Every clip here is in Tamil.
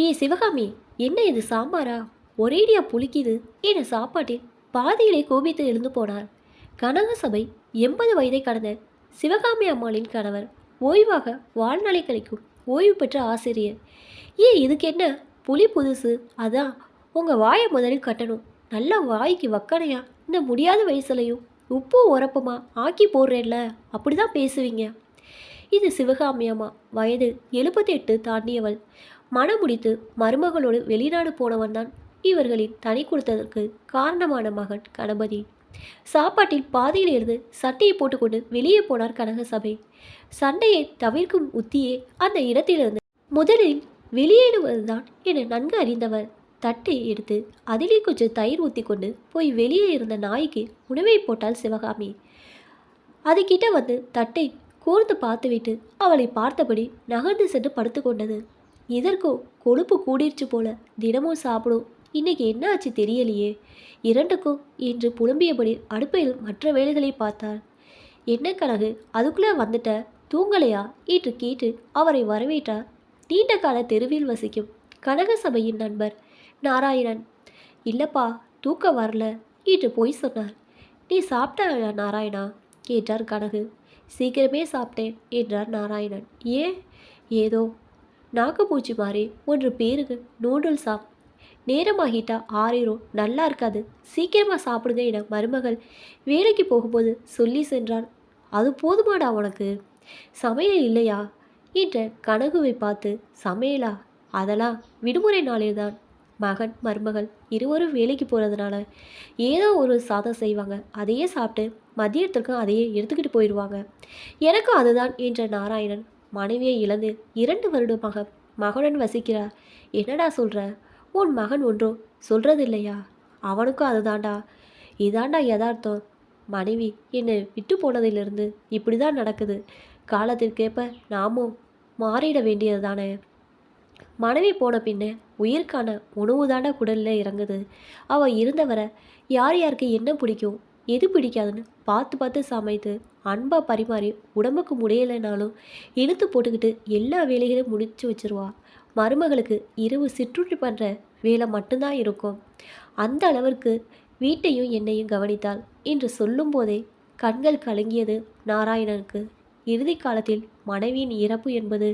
ஏ சிவகாமி என்ன இது சாம்பாரா? ஒரேடியா புளிக்குது. என சாப்பாட்டில் பாதியிலே கோபித்து எழுந்து போனார். கனக சபை எண்பது வயதை கடந்த சிவகாமி அம்மாளின் கணவர் ஓய்வாக வாழ்நாளை கழிக்கும் ஓய்வு பெற்ற ஆசிரியர். ஏ இதுக்கு என்ன புலி புதுசு. அதான் உங்கள் வாயை முதலில் கட்டணும். நல்லா வாய்க்கு வக்கனையா இந்த முடியாத வயசுலையும் உப்பு உரப்புமா ஆக்கி போடுறேன்ல அப்படி தான் பேசுவீங்க. இது சிவகாமி அம்மா. வயது எழுபத்தி எட்டு தாண்டியவள். மனம் முடித்து மருமகளோடு வெளிநாடு போனவன் தான் இவர்களின் தனி கொடுத்ததற்கு காரணமான மகன் கணபதி. சாப்பாட்டில் பாதியில் இருந்து சட்டையை போட்டுக்கொண்டு வெளியே போனார் கனகசபை சண்டையை தவிர்க்கும் உத்தியே அந்த இடத்திலிருந்து முதலில் வெளியேறுவதுதான் என நன்கு அறிந்தவர். தட்டை எடுத்து அதிலே கொஞ்சம் தயிர் ஊற்றி கொண்டு போய் வெளியே இருந்த நாய்க்கு உணவை போட்டாள் சிவகாமி. அதுகிட்ட வந்து தட்டை கோர்த்து பார்த்துவிட்டு அவளை பார்த்தபடி நகர்ந்து சென்று படுத்து கொண்டது எதற்கோ கொழுப்பு கூடிருச்சு போல தினமும் சாப்பிடும். இன்னைக்கு என்ன ஆச்சு தெரியலையே. இரண்டுக்கும் என்று புலம்பியபடி அடுப்பையில் மற்ற வேலைகளை பார்த்தார் என்ன கனகு அதுக்குள்ளே வந்துட்ட தூங்கலையா? என்று கேட்டு அவரை வரவேற்றார் நீண்ட கால தெருவில் வசிக்கும் கனக சபையின் நண்பர் நாராயணன். இல்லப்பா தூக்கம் வரல என்று போய் சொன்னார். நீ சாப்பிட்ட நாராயணா? கேட்டார் கனகு. சீக்கிரமே சாப்பிட்டேன் என்றார் நாராயணன். ஏன்? ஏதோ நாகபூச்சி மாதிரி ஒன்று பேருக்கு நூடுல்ஸா நேரமாகிட்டா ஆறிரும் நல்லா இருக்காது சீக்கிரமாக சாப்பிடுங்க என மருமகள் வேலைக்கு போகும்போது சொல்லி சென்றான் அது போதுமாடா உனக்கு? சமையல் இல்லையா? என்ற கனகுவை பார்த்து சமையலா? அதெல்லாம் விடுமுறை நாளில்தான். மகன் மருமகள் இருவரும் வேலைக்கு போகிறதுனால ஏதோ ஒரு சாதம் செய்வாங்க. அதையே சாப்பிட்டு மதியத்துக்கும் அதையே எடுத்துக்கிட்டு போயிடுவாங்க. எனக்கும் அதுதான் என்ற நாராயணன் மனைவியை இழந்து இரண்டு வருடமாக மகனுடன் வசிக்கிறார். என்னடா சொல்கிற உன் மகன் ஒன்றும் சொல்கிறதில்லையா அவனுக்கும் அதுதான்டா. இதாண்டா யதார்த்தம். மனைவி என்னை விட்டு போனதிலிருந்து இப்படி தான் நடக்குது. காலத்திற்கேற்ப நாமும் மாறிட வேண்டியது தானே மனைவி போன பின்னே உயிர்க்கான உணவு தாண்டா குடலில் இறங்குது. அவள் இருந்தவரை யார் யாருக்கு என்ன பிடிக்கும்? எது பிடிக்காதுன்னு பார்த்து பார்த்து சமைத்து அன்பாக பரிமாறி உடம்புக்கு முடியலைனாலும் இழுத்து போட்டுக்கிட்டு எல்லா வேலைகளையும் முடிச்சு வச்சிருவா. மருமகளுக்கு இரவு சிற்றுண்டி பண்ணுற வேலை மட்டும்தான் இருக்கும். அந்த அளவிற்கு வீட்டையும் என்னையும் கவனித்தாள். என்று சொல்லும்போதே கண்கள் கலங்கியது நாராயணனுக்கு. இறுதி காலத்தில் மனைவியின் இறப்பு என்பது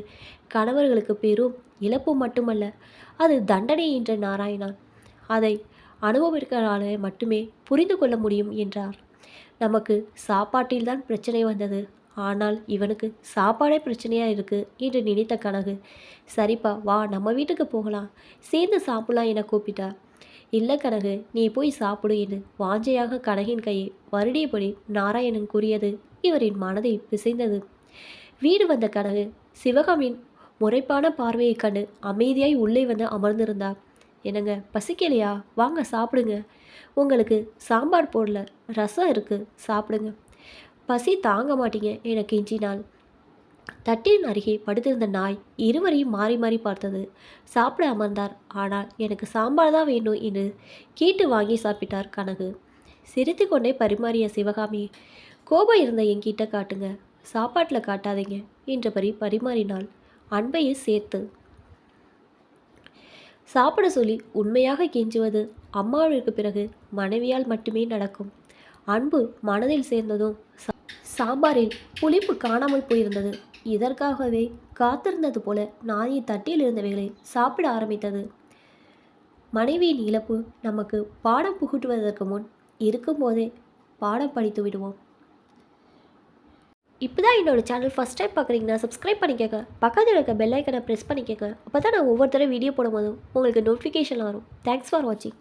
கணவர்களுக்கு பெரும் இழப்பு மட்டுமல்ல அது தண்டனை என்ற நாராயணன் அதை அனுபவிக்கிறனாலே மட்டுமே புரிந்து கொள்ள முடியும் என்றார். நமக்கு சாப்பாட்டில்தான் பிரச்சனை வந்தது. ஆனால் இவனுக்கு சாப்பாடே பிரச்சனையாக இருக்கு என்று நினைத்த கனகு சரிப்பா வா நம்ம வீட்டுக்கு போகலாம். சேர்ந்து சாப்பிடலாம் என கூப்பிட்டார் இல்லை கனகு நீ போய் சாப்பிடு என்று வாஞ்சையாக கனகின் கையை வருடியபடி நாராயணன் கூறியது இவரின் மனதை பிசைந்தது. வீடு வந்த கனகு சிவகாமின் முறைப்பான பார்வையைக் கண்டு அமைதியாய் உள்ளே வந்து அமர்ந்திருந்தார். என்னங்க பசிக்கலையா? வாங்க சாப்பிடுங்க. உங்களுக்கு சாம்பார் போடல ரசம் இருக்குது சாப்பிடுங்க. பசி தாங்க மாட்டீங்க என கெஞ்சினாள். தட்டின் அருகே படுத்திருந்த நாய் இருவரையும் மாறி மாறி பார்த்தது. சாப்பிட அமர்ந்தார். ஆனால் எனக்கு சாம்பார் தான் வேண்டும் என்று கேட்டு வாங்கி சாப்பிட்டார் கனகு. சிரித்து கொண்டே பரிமாறிய சிவகாமி கோபம் இருந்த என்கிட்ட காட்டுங்க சாப்பாட்டில் காட்டாதீங்க என்றபடி பரிமாறினாள். அன்பையும் சேர்த்து சாப்பிட சொல்லி உண்மையாக கெஞ்சுவது அம்மாவிற்கு பிறகு மனைவியால் மட்டுமே நடக்கும். அன்பு மனதில் சேர்ந்ததும் சா- சாம்பாரில் புளிப்பு காணாமல் போயிருந்தது. இதற்காகவே காத்திருந்தது போல நாயை தட்டியில் இருந்தவைகளை சாப்பிட ஆரம்பித்தது. மனைவியின் இழப்பு நமக்கு பாடம் புகுட்டுவதற்கு முன் இருக்கும்போதே பாடம் படித்து விடுவோம். இப்போ தான் என்னோட சேனல் ஃபஸ்ட் டைம் பார்க்குறீங்கன்னா சப்ஸ்கிரைப் பண்ணிக்கோங்க. பக்கத்தில் இருக்க பெல் ஐக்கனை ப்ரெஸ் பண்ணிக்கோங்க. அப்போ தான் நான் ஒவ்வொருத்தரும் வீடியோ போடும்போதும் உங்களுக்கு நோட்டிஃபிகேஷன் வரும். தேங்க்ஸ் ஃபார் வாட்சிங்